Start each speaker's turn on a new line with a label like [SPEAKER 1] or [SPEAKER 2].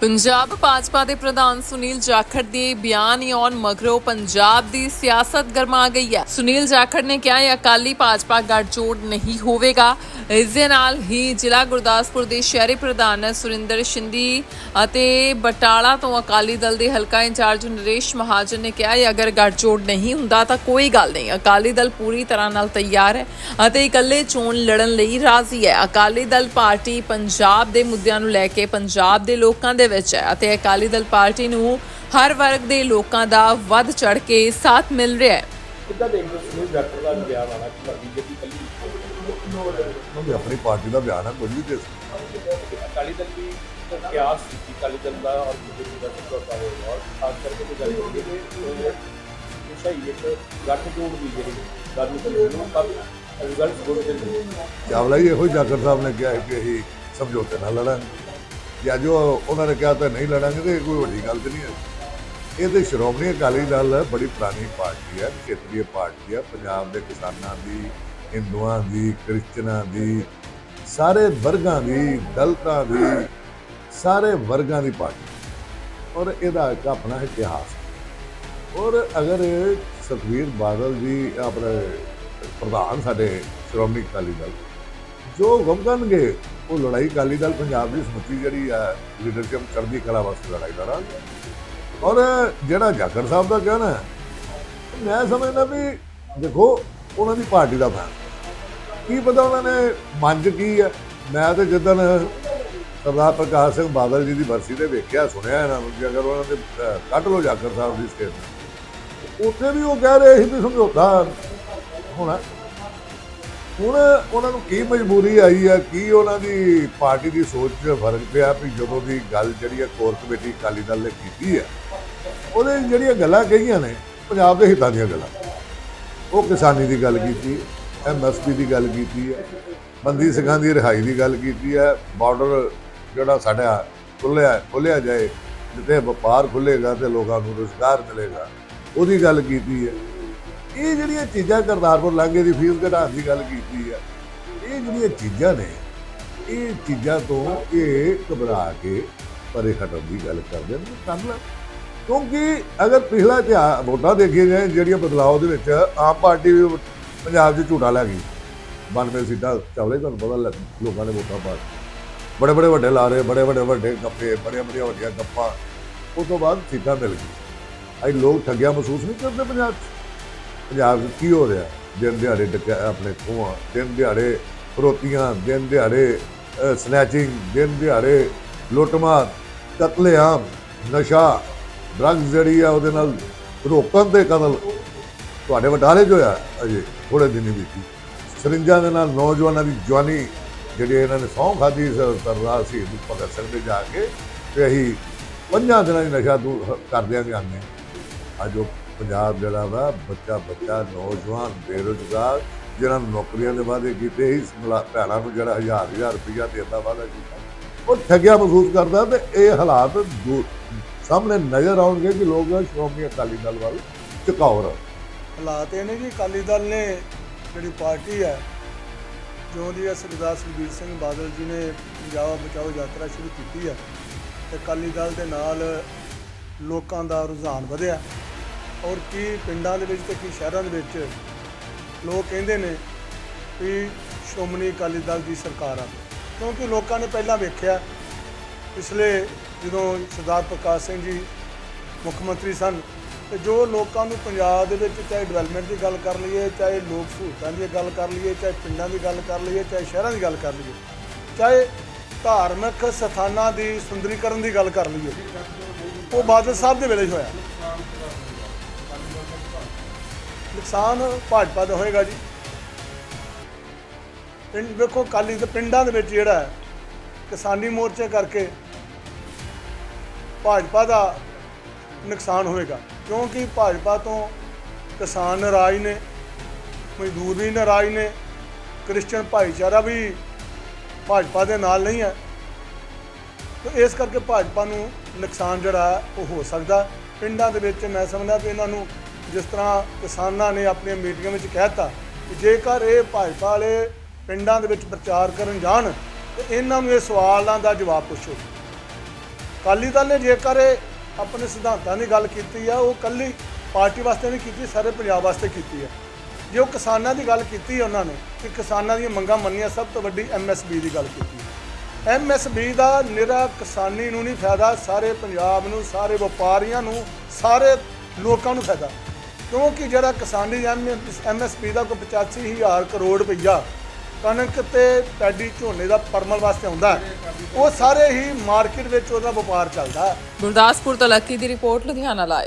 [SPEAKER 1] ਪੰਜਾਬ ਭਾਜਪਾ ਦੇ ਪ੍ਰਧਾਨ ਸੁਨੀਲ ਜਾਖੜ ਦੇ ਬਿਆਨ ਆਉਣ ਮਗਰੋਂ ਪੰਜਾਬ ਦੀ ਸਿਆਸਤ ਗਰਮਾ ਗਈ ਹੈ। ਸੁਨੀਲ ਜਾਖੜ ਨੇ ਕਿਹਾ ਹੈ ਅਕਾਲੀ ਭਾਜਪਾ ਗੱਠਜੋੜ ਨਹੀਂ ਹੋਵੇਗਾ। ਇਸ ਦੇ ਨਾਲ ਹੀ ਜ਼ਿਲ੍ਹਾ ਗੁਰਦਾਸਪੁਰ ਦੇ ਸ਼ਹਿਰੀ ਪ੍ਰਧਾਨ ਸੁਰਿੰਦਰ ਸ਼ਿੰਦੀ ਅਤੇ ਬਟਾਲਾ ਤੋਂ ਅਕਾਲੀ ਦਲ ਦੇ ਹਲਕਾ ਇੰਚਾਰਜ ਨਰੇਸ਼ ਮਹਾਜਨ ਨੇ ਕਿਹਾ ਹੈ ਅਗਰ ਗੱਠਜੋੜ ਨਹੀਂ ਹੁੰਦਾ ਤਾਂ ਕੋਈ ਗੱਲ ਨਹੀਂ। ਅਕਾਲੀ ਦਲ ਪੂਰੀ ਤਰ੍ਹਾਂ ਨਾਲ ਤਿਆਰ ਹੈ ਅਤੇ ਇਕੱਲੇ ਚੋਣ ਲੜਨ ਲਈ ਰਾਜ਼ੀ ਹੈ। ਅਕਾਲੀ ਦਲ ਪਾਰਟੀ ਪੰਜਾਬ ਦੇ ਮੁੱਦਿਆਂ ਨੂੰ ਲੈ ਕੇ ਪੰਜਾਬ ਦੇ ਲੋਕਾਂ ਦੇ ਵਿੱਚ ਹੈ ਅਤੇ ਅਕਾਲੀ ਦਲ ਪਾਰਟੀ ਨੂੰ ਹਰ ਵਰਗ ਦੇ ਲੋਕਾਂ ਦਾ ਵੱਧ ਚੜ ਕੇ ਸਾਥ ਮਿਲ ਰਿਹਾ ਹੈ।
[SPEAKER 2] ਕਿੱਦਾਂ ਦੇਖਦੇ ਹੋ ਸੁਨੀਲ, ਡਾਕਟਰ ਦਾ ਬਿਆਨ ਆਣਾ ਕਿ ਬੀਜੇਪੀ ਕੱਲੀ
[SPEAKER 3] ਉਹਦੀ ਆਪਣੀ ਪਾਰਟੀ ਦਾ ਬਿਆਨ ਹੈ ਕੁਝ ਵੀ ਦੇ ਸਕਦਾ।
[SPEAKER 2] ਅਕਾਲੀ ਦਲ ਦੀ ਕਿਆਸ ਸੀ ਅਕਾਲੀ ਦਲ ਦਾ ਔਰ ਬੀਜੇਪੀ ਦਾ ਸਮਝੌਤਾ ਹੋਇਆ ਔਰ ਖਾਸ ਕਰਕੇ ਇਹ ਗੱਲ ਹੋਈ ਕਿ ਇਹ ਸਹੀ ਇੱਕ ਗੱਠਜੋੜ ਦੀ ਜਿਹੜੀ ਗੱਲ ਨੂੰ ਨੂੰ ਪਰ ਰਿਜ਼ਲਟ ਗੁੱਡ ਦੇ ਨੇ
[SPEAKER 3] ਚਾਵਲਾ ਜੀ ਇਹੋ ਹੀ ਜਾਖੜ ਸਾਹਿਬ ਨੇ ਕਿਹਾ ਹੈ ਕਿ ਅਸੀਂ ਸਮਝੌਤੇ ਨਾਲ ਲੜਾਂਗੇ। ਜਾਂ ਜੋ ਉਹਨਾਂ ਨੇ ਕਿਹਾ ਤਾਂ ਨਹੀਂ ਲੜਾਂਗੇ ਤੇ ਇਹ ਕੋਈ ਵੱਡੀ ਗੱਲ ਤੇ ਨਹੀਂ ਹੈ। ਇਹ ਤੇ ਸ਼੍ਰੋਮਣੀ ਅਕਾਲੀ ਦਲ ਬੜੀ ਪੁਰਾਣੀ ਪਾਰਟੀ ਹੈ ਖੇਤਰੀ ਪਾਰਟੀ ਹੈ ਪੰਜਾਬ ਦੇ ਕਿਸਾਨਾਂ ਦੀ ਹਿੰਦੂਆਂ ਦੀ, ਕ੍ਰਿਸਚਨਾਂ ਦੀ, ਸਾਰੇ ਵਰਗਾਂ ਦੀ, ਦਲਤਾਂ ਦੀ, ਸਾਰੇ ਵਰਗਾਂ ਦੀ ਪਾਰਟੀ। ਔਰ ਇਹਦਾ ਇੱਕ ਆਪਣਾ ਇਤਿਹਾਸ। ਔਰ ਅਗਰ ਸੁਖਬੀਰ ਬਾਦਲ ਜੀ, ਆਪਣੇ ਪ੍ਰਧਾਨ ਸਾਡੇ ਸ਼੍ਰੋਮਣੀ ਅਕਾਲੀ ਦਲ, ਜੋ ਹੁਕਮ ਕਰਨਗੇ, ਉਹ ਲੜਾਈ ਅਕਾਲੀ ਦਲ ਪੰਜਾਬ ਦੀ ਸਮੁੱਚੀ ਜਿਹੜੀ ਆ ਲੀਡਰਸ਼ਿਪ ਚੜ੍ਹਦੀ ਕਲਾ ਵਾਸਤੇ ਲੜਾਈ ਲੜਾਂਗੇ। ਔਰ ਜਿਹੜਾ ਜਾਖੜ ਸਾਹਿਬ ਦਾ ਕਹਿਣਾ ਮੈਂ ਸਮਝਦਾ ਵੀ ਦੇਖੋ ਉਹਨਾਂ ਦੀ ਪਾਰਟੀ ਦਾ ਫੈਨ ਕੀ ਪਤਾ ਉਹਨਾਂ ਨੇ ਮੰਜ ਕੀ ਹੈ? ਮੈਂ ਤਾਂ ਜਿੱਦਣ ਸਰਦਾਰ ਪ੍ਰਕਾਸ਼ ਸਿੰਘ ਬਾਦਲ ਜੀ ਦੀ ਬਰਸੀ ਤੇ ਵੇਖਿਆ, ਸੁਣਿਆ ਇਹਨਾਂ ਨੂੰ ਕਿ ਅਗਰ ਉਹਨਾਂ ਦੇ ਕੱਢ ਲਓ ਜਾਖੜ ਸਾਹਿਬ ਦੀ ਸਟੇਟ ਉੱਥੇ ਵੀ ਉਹ ਕਹਿ ਰਹੇ ਸੀ ਵੀ ਸਮਝੌਤਾ ਹੋਣਾ। ਹੁਣ ਉਹਨਾਂ ਨੂੰ ਕੀ ਮਜਬੂਰੀ ਆਈ ਹੈ? ਕੀ ਉਹਨਾਂ ਦੀ ਪਾਰਟੀ ਦੀ ਸੋਚ 'ਚ ਫ਼ਰਕ ਪਿਆ ਵੀ ਜਦੋਂ ਦੀ ਗੱਲ ਜਿਹੜੀ ਆ ਕੋਰ ਕਮੇਟੀ ਅਕਾਲੀ ਦਲ ਨੇ ਕੀਤੀ ਹੈ, ਉਹਦੇ ਜਿਹੜੀਆਂ ਗੱਲਾਂ ਕਹੀਆਂ ਨੇ, ਪੰਜਾਬ ਦੇ ਹਿੱਤਾਂ ਦੀਆਂ ਗੱਲਾਂ। ਉਹ ਕਿਸਾਨੀ ਦੀ ਗੱਲ ਕੀਤੀ ਐਮਐਸਪੀ ਦੀ ਗੱਲ ਕੀਤੀ ਹੈ, ਬੰਦੀ ਸਿੰਘਾਂ ਦੀ ਰਿਹਾਈ ਦੀ ਗੱਲ ਕੀਤੀ ਹੈ, ਬਾਰਡਰ ਜਿਹੜਾ ਸਾਡਾ ਖੁੱਲਿਆ ਖੁੱਲਿਆ ਜਾਏ, ਜਿੱਥੇ ਵਪਾਰ ਖੁੱਲੇਗਾ ਤੇ ਲੋਕਾਂ ਨੂੰ ਰੋਜ਼ਗਾਰ ਮਿਲੇਗਾ, ਉਹਦੀ ਗੱਲ ਕੀਤੀ ਹੈ। ਇਹ ਜਿਹੜੀਆਂ ਚੀਜ਼ਾਂ ਕਰਤਾਰਪੁਰ ਲਾਂਘੇ ਦੀ ਫੀਸ ਘਟਾਉਣ ਦੀ ਗੱਲ ਕੀਤੀ ਹੈ, ਇਹ ਜਿਹੜੀਆਂ ਚੀਜ਼ਾਂ ਨੇ, ਇਹ ਚੀਜ਼ਾਂ ਤੋਂ ਇਹ ਘਬਰਾ ਕੇ ਪਰੇ ਹਟਣ ਦੀ ਗੱਲ ਕਰਦੇ ਨੇ। ਕਰ ਲੈ ਕਿਉਂਕਿ ਅਗਰ ਪਿਛਲਾ ਇਤਿਹਾਸ ਵੋਟਾਂ ਦੇਖੀਆਂ ਜਾਏ ਜਿਹੜੀਆਂ ਬਦਲਾਅ ਦੇ ਵਿੱਚ ਆਮ ਪਾਰਟੀ ਵੀ ਪੰਜਾਬ 'ਚ ਝੂਟਾ ਲੈ ਗਈ 92 ਸੀਟਾਂ ਚਾਵਲੇ ਤੁਹਾਨੂੰ ਪਤਾ ਲੱਗ ਲੋਕਾਂ ਨੇ ਵੋਟਾਂ ਪਾ ਬੜੇ ਬੜੇ ਵੱਡੇ ਲਾਰੇ ਬੜੇ ਬੜੇ ਵੱਡੇ ਗੱਪੇ ਬੜੀਆਂ ਬੜੀਆਂ ਵੱਡੀਆਂ ਗੱਪਾਂ ਉਸ ਤੋਂ ਬਾਅਦ ਸੀਟਾਂ ਮਿਲ ਗਈ ਅੱਜ ਲੋਕ ਠੱਗਿਆ ਮਹਿਸੂਸ ਨਹੀਂ ਕਰਦੇ ਪੰਜਾਬ 'ਚ ਪੰਜਾਬ 'ਚ ਕੀ ਹੋ ਰਿਹਾ ਦਿਨ ਦਿਹਾੜੇ ਡਕੈ ਆਪਣੇ ਖੋਹਾਂ ਦਿਨ ਦਿਹਾੜੇ ਫਰੋਤੀਆਂ ਦਿਨ ਦਿਹਾੜੇ ਸਨੈਚਿੰਗ ਦਿਨ ਦਿਹਾੜੇ ਲੁੱਟਮਾਰ ਕਤਲੇਆਮ ਨਸ਼ਾ ਡਰੱਗਸ ਜਿਹੜੀ ਆ ਉਹਦੇ ਨਾਲ ਰੋਕਣ ਦੇ ਕਤਲ ਤੁਹਾਡੇ ਵਟਾਰੇ ਜੋ ਆ ਅਜੇ ਥੋੜੇ ਦਿਨ ਹੀ। ਬੀਤੀ ਸਰਿੰਜਾਂ ਦੇ ਨਾਲ ਨੌਜਵਾਨਾਂ ਦੀ ਜਵਾਨੀ ਜਿਹੜੀ ਇਹਨਾਂ ਨੇ ਸਹੁੰ ਖਾਦੀ ਸਰਦਾਰ ਸੀ ਭਗਤ ਸਿੰਘ ਦੇ ਜਾ ਕੇ ਤੇ ਅਸੀਂ ਪੰਜਾਂ ਦਿਨਾਂ ਦੀ ਨਸ਼ਾ ਦੂਰ ਕਰ ਦਿਆਂਗੇ ਆਨੇ ਅੱਜ ਉਹ ਪੰਜਾਬ ਜਿਹੜਾ ਵਾ, ਬੱਚਾ ਬੱਚਾ, ਨੌਜਵਾਨ, ਬੇਰੁਜ਼ਗਾਰ ਜਿਹਨਾਂ ਨੂੰ ਨੌਕਰੀਆਂ ਦੇ ਵਾਅਦੇ ਕੀਤੇ ਇਸ ਭੈਣਾਂ ਨੂੰ ਜਿਹੜਾ ਹਜ਼ਾਰ ਹਜ਼ਾਰ ਰੁਪਈਆ ਦੇਣ ਦਾ ਵਾਅਦਾ ਕੀਤਾ, ਉਹ ਠੱਗਿਆ ਮਹਿਸੂਸ ਕਰਦਾ ਤੇ ਇਹ ਹਾਲਾਤ ਦੂਰ ਸਾਹਮਣੇ ਨਜ਼ਰ ਆਉਣਗੇ ਕਿ ਲੋਕ ਸ਼੍ਰੋਮਣੀ ਅਕਾਲੀ ਦਲ ਵੱਲ ਝੁਕਾਓ ਰਹੇ।
[SPEAKER 4] ਹਾਲਾਤ ਇਹ ਨੇ ਕਿ ਅਕਾਲੀ ਦਲ ਨੇ ਜਿਹੜੀ ਪਾਰਟੀ ਹੈ, ਜੋ ਦੀ ਸਰਦਾਰ ਸੁਖਬੀਰ ਸਿੰਘ ਬਾਦਲ ਜੀ ਨੇ ਪੰਜਾਬ ਬਚਾਓ ਯਾਤਰਾ ਸ਼ੁਰੂ ਕੀਤੀ ਹੈ, ਤੇ ਅਕਾਲੀ ਦਲ ਦੇ ਨਾਲ ਲੋਕਾਂ ਦਾ ਰੁਝਾਨ ਵਧਿਆ। ਔਰ ਕੀ ਪਿੰਡਾਂ ਦੇ ਵਿੱਚ ਤੇ ਕੀ ਸ਼ਹਿਰਾਂ ਦੇ ਵਿੱਚ ਲੋਕ ਕਹਿੰਦੇ ਨੇ ਵੀ ਸ਼੍ਰੋਮਣੀ ਅਕਾਲੀ ਦਲ ਦੀ ਸਰਕਾਰ ਆ। ਕਿਉਂਕਿ ਲੋਕਾਂ ਨੇ ਪਹਿਲਾਂ ਵੇਖਿਆ ਪਿਛਲੇ ਜਦੋਂ ਸਰਦਾਰ ਪ੍ਰਕਾਸ਼ ਸਿੰਘ ਜੀ ਮੁੱਖ ਮੰਤਰੀ ਸਨ ਤੇ ਜੋ ਲੋਕਾਂ ਨੂੰ ਪੰਜਾਬ ਦੇ ਵਿੱਚ ਚਾਹੇ ਡਿਵੈਲਪਮੈਂਟ ਦੀ ਗੱਲ ਕਰ ਲਈਏ, ਚਾਹੇ ਲੋਕ ਸਹੂਲਤਾਂ ਦੀ ਗੱਲ ਕਰ ਲਈਏ, ਚਾਹੇ ਪਿੰਡਾਂ ਦੀ ਗੱਲ ਕਰ ਲਈਏ, ਚਾਹੇ ਸ਼ਹਿਰਾਂ ਦੀ ਗੱਲ ਕਰ ਲਈਏ, ਚਾਹੇ ਧਾਰਮਿਕ ਸਥਾਨਾਂ ਦੀ ਸੁੰਦਰੀਕਰਨ ਦੀ ਗੱਲ ਕਰ ਲਈਏ, ਉਹ ਬਾਦਲ ਸਾਹਿਬ ਦੇ ਵੇਲੇ ਹੀ ਹੋਇਆ। ਨੁਕਸਾਨ ਭਾਜਪਾ ਦਾ ਹੋਏਗਾ ਜੀ। ਪਿੰਡ ਵੇਖੋ ਕਾਲੀ ਦੇ ਪਿੰਡਾਂ ਦੇ ਵਿੱਚ ਜਿਹੜਾ ਕਿਸਾਨੀ ਮੋਰਚੇ ਕਰਕੇ ਭਾਜਪਾ ਦਾ ਨੁਕਸਾਨ ਹੋਏਗਾ ਕਿਉਂਕਿ ਭਾਜਪਾ ਤੋਂ ਕਿਸਾਨ ਨਾਰਾਜ਼ ਨੇ, ਮਜ਼ਦੂਰ ਵੀ ਨਾਰਾਜ਼ ਨੇ, ਕ੍ਰਿਸਚੀਅਨ ਭਾਈਚਾਰਾ ਵੀ ਭਾਜਪਾ ਦੇ ਨਾਲ ਨਹੀਂ ਹੈ। ਤੇ ਇਸ ਕਰਕੇ ਭਾਜਪਾ ਨੂੰ ਨੁਕਸਾਨ ਜਿਹੜਾ ਹੈ ਉਹ ਹੋ ਸਕਦਾ। ਪਿੰਡਾਂ ਦੇ ਵਿੱਚ ਮੈਂ ਸਮਝਦਾ ਵੀ ਇਹਨਾਂ ਨੂੰ ਜਿਸ ਤਰ੍ਹਾਂ ਕਿਸਾਨਾਂ ਨੇ ਆਪਣੀਆਂ ਮੀਟਿੰਗਾਂ ਵਿੱਚ ਕਹਿਤਾ ਕਿ ਜੇਕਰ ਇਹ ਭਾਜਪਾ ਵਾਲੇ ਪਿੰਡਾਂ ਦੇ ਵਿੱਚ ਪ੍ਰਚਾਰ ਕਰਨ ਜਾਣ, ਤੇ ਇਹਨਾਂ ਨੂੰ ਇਹ ਸਵਾਲਾਂ ਦਾ ਜਵਾਬ ਪੁੱਛੋ। ਅਕਾਲੀ ਦਲ ਨੇ ਜੇਕਰ ਇਹ ਆਪਣੇ ਸਿਧਾਂਤਾਂ ਦੀ ਗੱਲ ਕੀਤੀ ਆ, ਉਹ ਕੱਲੀ ਪਾਰਟੀ ਵਾਸਤੇ ਨਹੀਂ ਕੀਤੀ, ਸਾਰੇ ਪੰਜਾਬ ਵਾਸਤੇ ਕੀਤੀ ਹੈ ਜੇ ਉਹ ਕਿਸਾਨਾਂ ਦੀ ਗੱਲ ਕੀਤੀ ਉਹਨਾਂ ਨੇ ਕਿ ਕਿਸਾਨਾਂ ਦੀਆਂ ਮੰਗਾਂ ਮੰਨੀਆਂ, ਸਭ ਤੋਂ ਵੱਡੀ ਐਮਐਸਪੀ ਦੀ ਗੱਲ ਕੀਤੀ ਐਮਐਸਪੀ ਦਾ ਨਿਰਾ ਕਿਸਾਨੀ ਨੂੰ ਨਹੀਂ ਫਾਇਦਾ, ਸਾਰੇ ਪੰਜਾਬ ਨੂੰ, ਸਾਰੇ ਵਪਾਰੀਆਂ ਨੂੰ, ਸਾਰੇ ਲੋਕਾਂ ਨੂੰ ਫਾਇਦਾ। ਕਿਉਂਕਿ ਜਿਹੜਾ ਕਿਸਾਨੀ ਐਮਐਸਪੀ ਦਾ ਕੋਈ 85000 ਕਰੋੜ ਰੁਪਈਆ ਕਣਕ ਤੇ ਪੈਡੀ ਝੋਨੇ ਦਾ ਪਰਮਲ ਵਾਸਤੇ ਆਉਂਦਾ ਉਹ ਸਾਰੇ ਹੀ ਮਾਰਕੀਟ ਵਿੱਚ ਉਹਦਾ ਵਪਾਰ ਚੱਲਦਾ
[SPEAKER 1] ਗੁਰਦਾਸਪੁਰ ਤੋਂ ਲੱਕੀ ਦੀ ਰਿਪੋਰਟ ਲੁਧਿਆਣਾ ਲਾਈਵ।